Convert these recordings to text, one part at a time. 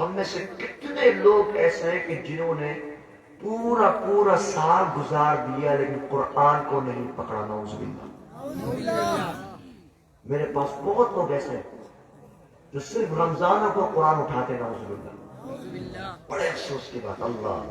ہم میں سے کتنے لوگ ایسے ہیں کہ جنہوں نے پورا پورا سال گزار دیا لیکن قرآن کو نہیں پکڑا، نعوذ باللہ۔ میرے پاس بہت لوگ ایسے ہیں جو صرف رمضانوں کو قرآن اٹھاتے نعوذ باللہ۔ بڑے افسوس کی بات، اللہ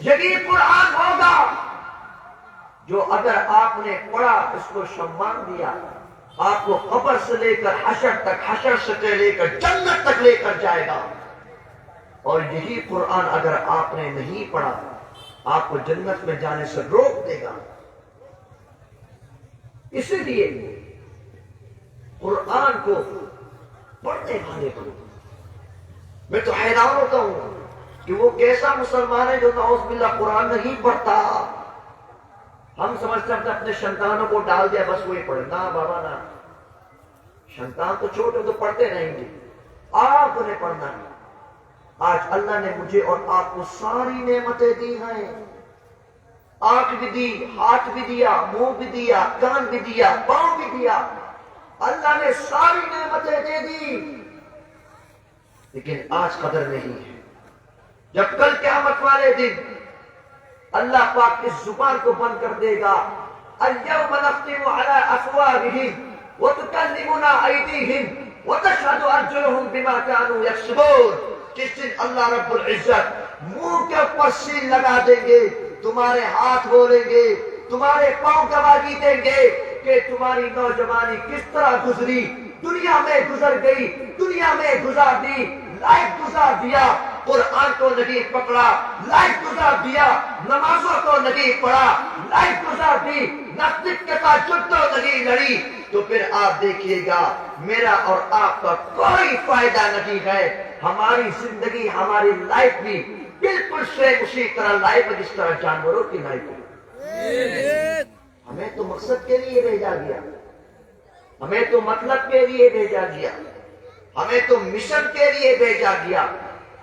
یہی قرآن ہوگا جو اگر آپ نے پڑھا، اس کو شمان دیا، آپ کو قبر سے لے کر حشر تک، حشر سے لے کر، جنت تک لے کر جائے گا۔ اور یہی قرآن اگر آپ نے نہیں پڑھا، آپ کو جنت میں جانے سے روک دے گا۔ اسی لیے قرآن کو پڑھنے والے کو میں تو حیران ہوتا ہوں کہ وہ کیسا مسلمان ہے جو نعوذ باللہ قرآن نہیں پڑھتا۔ ہم سمجھتے ہیں اپنے شنتانوں کو ڈال دیا، بس وہی پڑھے نہ بابا، نہ۔ شنتان تو چھوٹے تو پڑھتے رہیں گے۔ آپ نے پڑھنا ہے۔ آج اللہ نے مجھے اور آپ کو ساری نعمتیں دی ہیں۔ آنکھ بھی دی، ہاتھ بھی دیا، منہ بھی دیا، کان بھی دیا، پاؤں بھی دیا۔ اللہ نے ساری نعمتیں دے دی۔ لیکن آج قدر نہیں ہے۔ جب کل قیامت والے دن اللہ پاک اس زبان کو بند کر دے گا۔ اليوم نختم على افواههم وتكلمنا ايديهم وتشهد ارجلهم بما كانوا يكسبون۔ جس دن اللہ رب العزت منہ کے اوپر سیل لگا دیں گے، تمہارے ہاتھ بولیں گے، تمہارے پاؤں گواہی دیں گے کہ تمہاری نوجوانی کس طرح گزری، دنیا میں گزر گئی، دنیا میں گزار دی لائف گزار دیا، قرآن کو نہیں پکڑا لائف گزار دیا، نمازوں کو نہیں پڑھا لائف گزار دی نقد کے ساتھ جدو نہیں لڑی۔ تو پھر آپ دیکھیے گا، میرا اور آپ کا کوئی فائدہ نہیں ہے۔ ہماری زندگی، ہماری لائف بھی بالکل سیم اسی طرح لائف جس طرح جانوروں کی لائف ہے۔ ہمیں تو مقصد کے لیے بھیجا گیا۔ ہمیں تو مطلب کے لیے بھیجا گیا۔ ہمیں تو مشن کے لیے بھیجا گیا۔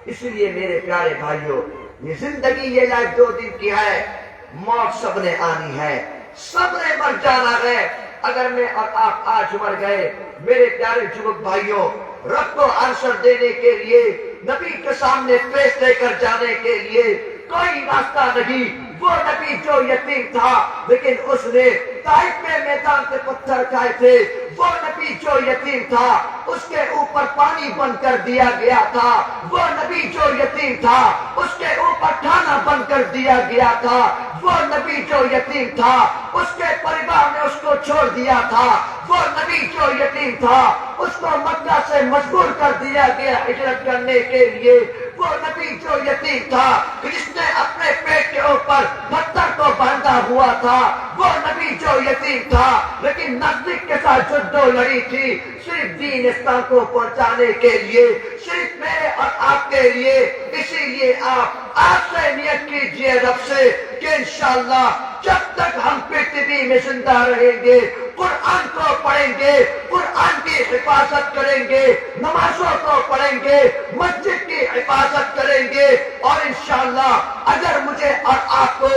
اس لیے میرے پیارے بھائیوں، یہ زندگی، یہ لائف دو دن کی ہے۔ موت سب نے آنی ہے۔ سب نے مر جانا ہے۔ اگر میں اور آپ آج مر گئے، میرے پیارے جبک بھائیوں رب کو آنسر دینے کے لیے، نبی کے سامنے پیش لے کر جانے کے لیے کوئی راستہ نہیں۔ وہ نبی جو یتیم تھا، لیکن اس نے تائف میں میدان سے پتھر کھائے تھے۔ وہ نبی جو یتیم تھا، اس کے اوپر پانی بند کر دیا گیا تھا۔ وہ نبی جو یتیم تھا، اس کے اوپر کھانا بند کر دیا گیا تھا۔ وہ نبی جو یتیم تھا، اس کے پریوار نے اس کو چھوڑ دیا تھا۔ وہ نبی جو یتیم تھا، اس کو مکہ سے مجبور کر دیا گیا ہجرت کرنے کے لیے۔ وہ نبی جو یتیم تھا، جس نے اپنے پیٹ کے اوپر پتھر کو باندھا ہوا تھا، وہ نبی جو یتیم تھا، لیکن نزدیک کے ساتھ جدو لڑی تھی، صرف دین اسلام کو پہنچانے کے لیے، صرف میرے اور آپ کے لیے۔ اسی لیے آپ آپ سے نیت کیجیے رب سے کہ انشاءاللہ جب تک ہم پرتھوی میں زندہ رہیں گے، قرآن کو پڑھیں گے، قرآن حفاظت کریں گے، نمازوں کو پڑھیں گے، مسجد کی حفاظت کریں گے۔ اور انشاءاللہ اگر مجھے اور آپ کو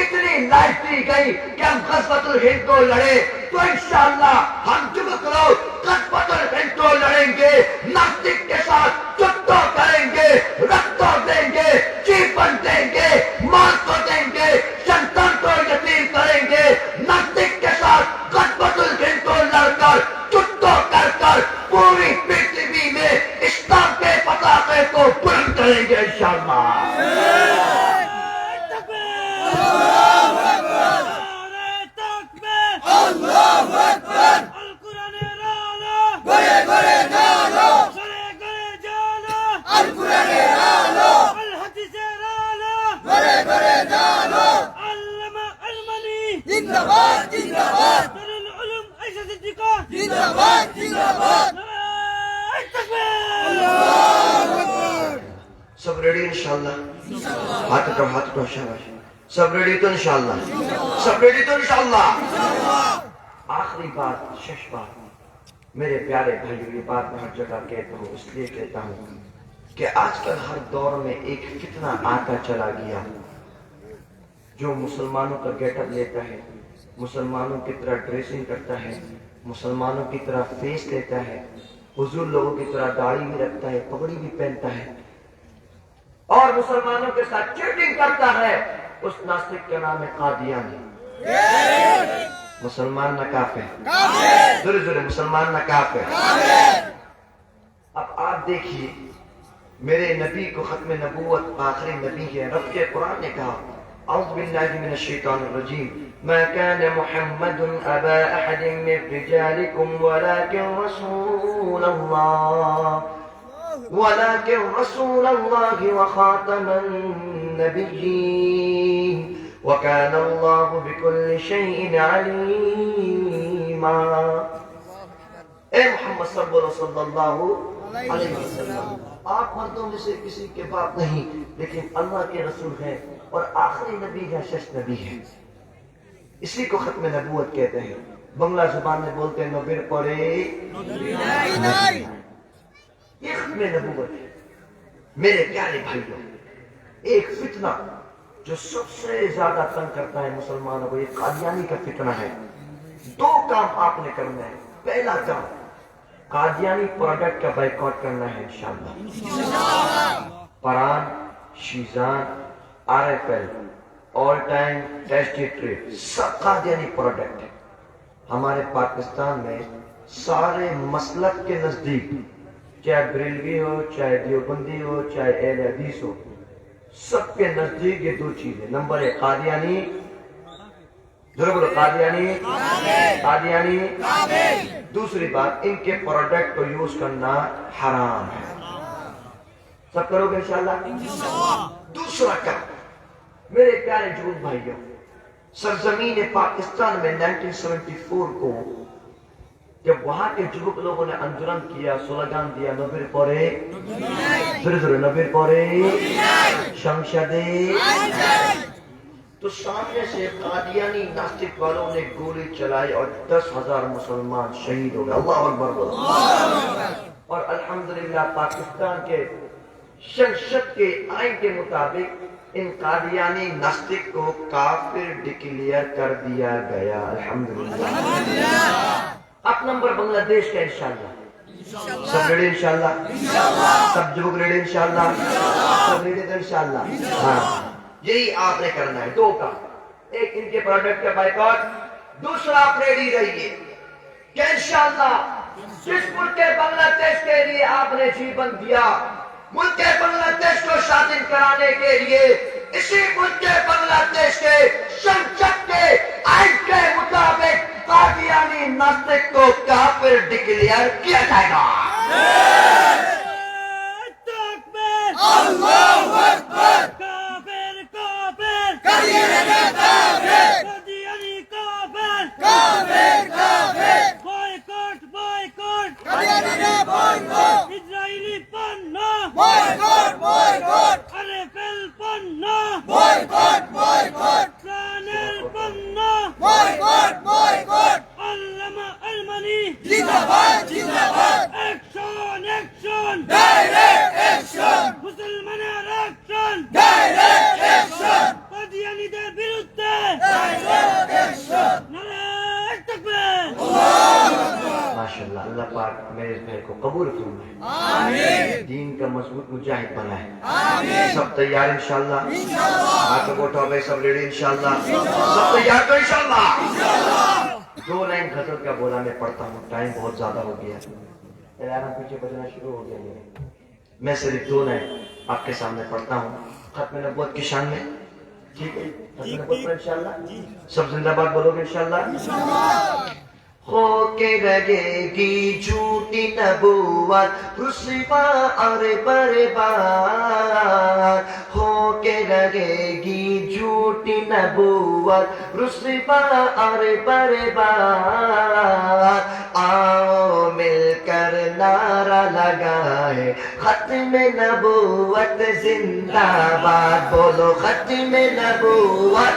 اتنی لائف دی گئی کہ ہم غزوت الہند کو لڑے تو انشاءاللہ ہم جبک لوگ غزوت الہند کو لڑیں گے۔ ناسک کے ساتھ چٹو کریں گے رکھتو دیں گے جیون دیں گے مال کو دیں گے سنتان کو یتیم کریں گے ناسک کے ساتھ غزوت الہند کو لڑ کر چٹو کر کر پوری پرتھوی میں اسلام کے پتاخے کو بلند کریں گے انشاءاللہ زندباد زندباد العلوم عيش الدقات زندباد زندباد سب ریڈی انشاءاللہ. ہاتھ اٹھو ہاتھ اٹھو شاباش. سب ریڈی تو انشاءاللہ. سب ریڈی تو انشاءاللہ. آخری بات شش بات. میرے پیارے بھائیو یہ بات میں ہر جگہ کہتا ہوں اس لیے کہتا ہوں کہ آج کل ہر دور میں ایک فتنہ آتا چلا گیا۔ جو مسلمانوں کا گیٹ اپ لیتا ہے، مسلمانوں کی طرح ڈریسنگ کرتا ہے، مسلمانوں کی طرح فیس لیتا ہے، حضور لوگوں کی طرح داڑھی بھی رکھتا ہے، پگڑی بھی پہنتا ہے، اور مسلمانوں کے ساتھ چیٹنگ کرتا ہے، اس ناستک کا نام ہے قادیانی۔ مسلمان نہ کافر۔ ضرور ضرور مسلمان نہ کافر۔ اب آپ دیکھیے، میرے نبی کو ختم نبوت آخری نبی ہے، رب کے قرآن نے کہا أعوذ باللہ من الشیطان الرجیم ما كان محمد أبا أحد من رجالكم ولكن رسول الله. ولكن رسول الله وخاتم النبيين. وكان الله بكل شيء عليما. اے محمد صلی اللہ علیہ وسلم. آپ مردوں میں سے کسی کے باپ نہیں لیکن اللہ کے رسول ہیں۔ اور آخری نبی ہے شش نبی ہے اسی کو ختم نبوت کہتے ہیں۔ بنگلہ زبان میں بولتے ہیں نبیر پڑے یہ ختم نبوت ہے۔ میرے پیارے بھائیوں ایک فتنہ جو سب سے زیادہ تنگ کرتا ہے مسلمانوں کو یہ قادیانی کا فتنہ ہے۔ دو کام آپ نے کرنا ہے۔ پہلا کام قادیانی پروڈکٹ کا بائیکاٹ کرنا ہے انشاءاللہ۔ Pran Shezan R F L all time test trip سب قادیانی پروڈکٹ ہے ہمارے پاکستان میں سارے مسلک کے نزدیک چاہے بریلوی ہو چاہے دیوبندی ہو چاہے اہل حدیث ہو سب کے نزدیک یہ دو چیزیں. نمبر ایک قادیانی. ضرور قادیانی. قادیانی. دوسری بات ان کے پروڈکٹ کو یوز کرنا حرام ہے. سب کرو گے انشاءاللہ. دوسرا کام میرے پیارے جھوٹ بھائیوں، سرزمین پاکستان میں 1974 کو جب وہاں کے جبک لوگوں نے اندرن کیا سلگان دیا، نبیر پورے ضرور ضرور نبیر پورے شمشدے تو سامنے سے قادیانی ناستک والوں نے گولی چلائی اور دس ہزار مسلمان شہید ہو گئے۔ اللہ اکبر بولو۔ اور الحمدللہ پاکستان کے شنشت کے آئین کے مطابق ان قادیانی ناستک کو کافر ڈکلیئر کر دیا گیا، الحمدللہ۔ اب نمبر بنگلہ دیش کا انشاءاللہ۔ سب ریڈی انشاءاللہ؟ سب جبک ریڈی انشاءاللہ؟ سب ریڈی تو انشاءاللہ۔ ہاں۔ یہی آپ نے کرنا ہے، دو کام۔ ایک ان کے پروڈکٹ کا بائیکاٹ، دوسرا آپ ریڈی رہیے۔ کہ انشاءاللہ جس ملک کے بنگلہ دیش کے لیے آپ نے جیون دیا ملک کے بنگلہ دیش کو شادن کرانے کے لیے اسی ملک کے بنگلہ دیش کے شنچک کے آئین کے مطابق قادیانی ناستک کو کافر ڈکلیئر کیا جائے گا تکبیر Allahu Akbar. کافر کافر پاک میرے اس بھائی کو قبول فرمائے۔ آمین. دین کا مضبوط مجاہد بنائے۔ آمین. سب تیار انشاءاللہ۔ انشاءاللہ. ہاتھوں کو اٹھاؤ بھائی سب ریڈی انشاءاللہ۔ سب تیار تو انشاءاللہ۔ دو لائن غزل کا بولا میں پڑھتا ہوں۔ ٹائم بہت زیادہ ہو گیا۔ الارم پیچھے بجنا شروع ہو گیا میرے۔ میں صرف دو لائن آپ کے سامنے پڑھتا ہوں۔ ختم نبوت کی شان میں۔ ٹھیک ہے؟ ختم نبوت پر انشاءاللہ۔ سب زندہ باد بولو گے انشاءاللہ۔ ہو کے رگے گی جھوٹی نبوت رسوا اور برباد ہو کے رگے گی جھوٹی نبوت رسوا اور برباد آؤ مل کر نعرہ لگائے ختم نبوت زندہ باد بولو ختم نبوت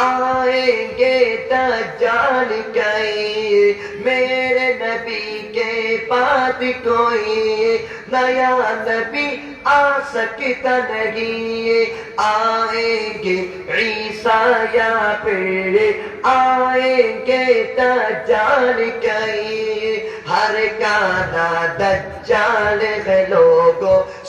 آئیں گے جان کئی میرے نبی کے پاس کوئی نیا نبی آ سکتا نہیں۔ آئیں گے عیسیٰ یا پھر آئیں گے دجال کئی ہر کا دجال ہے لوگوں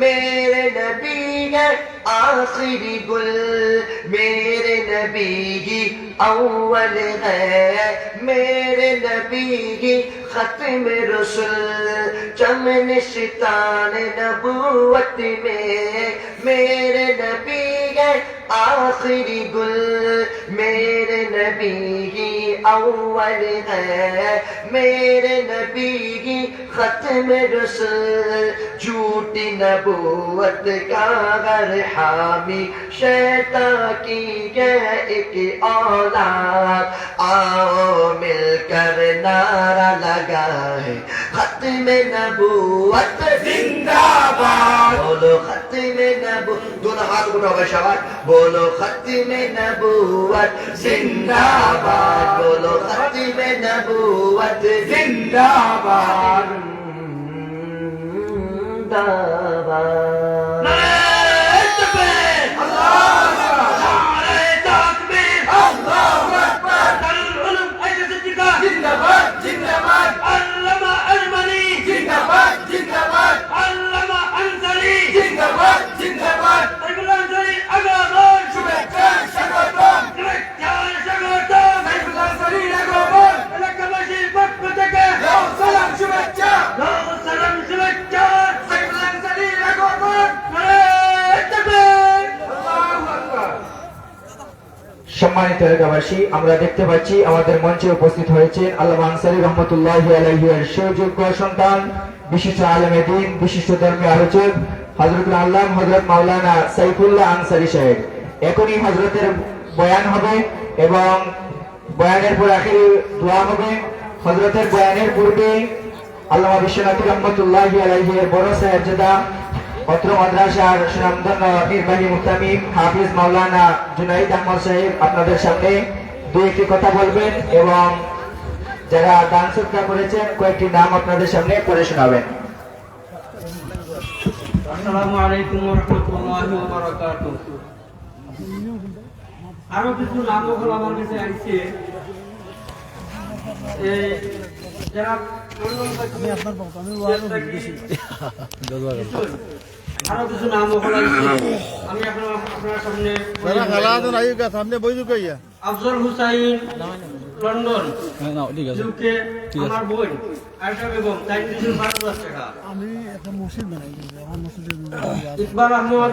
میرے نبی ہے آخری گل میرے نبی ہی اول ہے میرے نبی ہی ختم رسول چمن شتان نبوت میں میرے نبی ہے آخری گل میرے نبی ہی اول ہے۔ میرے نبی ہی ختم رسل جھوٹی نبوت کا غر حامی۔ شیطان کی یہ ایک اولاد۔ آؤ مل کر نعرہ لگائے۔ খতমে নবুয়ত জিন্দাবাদ। বলো খতমে নবুয়ত দুনা হাত উঠাও ভাই সবাই বলো খতমে নবুয়ত জিন্দাবাদ বলো খতমে নবুয়ত জিন্দাবাদ। জিন্দাবাদ। সম্মানিত এলাকাবাসী, আমরা দেখতে পাচ্ছি আমাদের মঞ্চে উপস্থিত হয়েছেন আল্লাহ আনসারি রহমতুল্লাহ আলহিয়ার সুযোগ্য সন্তান, বিশিষ্ট আলমে দিন, বিশিষ্ট ধর্মীয় আলোচক আল্লাহ হজরত মাওলানা সাইফুল্লাহ আনসারি সাহেব। এখনই হজরতের বয়ান হবে এবং বয়ানের পর আখির দোয়া হবে। হজরতের বয়ানের পূর্বে আল্লামা বিশ্বনাথ রহমতুল্লাহ আলহিয়ার বড় সাহেবজাদা অত্র মাদ্রাসার সুনামধন্য নির্বাহী মুস্তামিম হাফিজ মাওলানা জুনাইদ আহমদ সাহেব আপনাদের সামনে দু একটি কথা বলবেন এবং যারা দান সৎকার করেছেন কয়েকটি নাম আপনাদের সামনে পড়ে শোনাবেন। আসসালামু আলাইকুম রহমতুল্লাহি ওয়া বারাকাতুহু আরও কিছু নাম হল আমার কাছে আসছে এই যারা আমি আপনার আরও কিছু নাম আমি আপনার আপনার সামনে সামনে বই ঢুকাইয়া আফজল হুসাইন লন্ডন ইউকে আমার বোন আয়শা বেগম তাই কিছু পাঁচ হাজার টাকা। আমি একটা মসজিদ বানাই ইকবাল আহমদ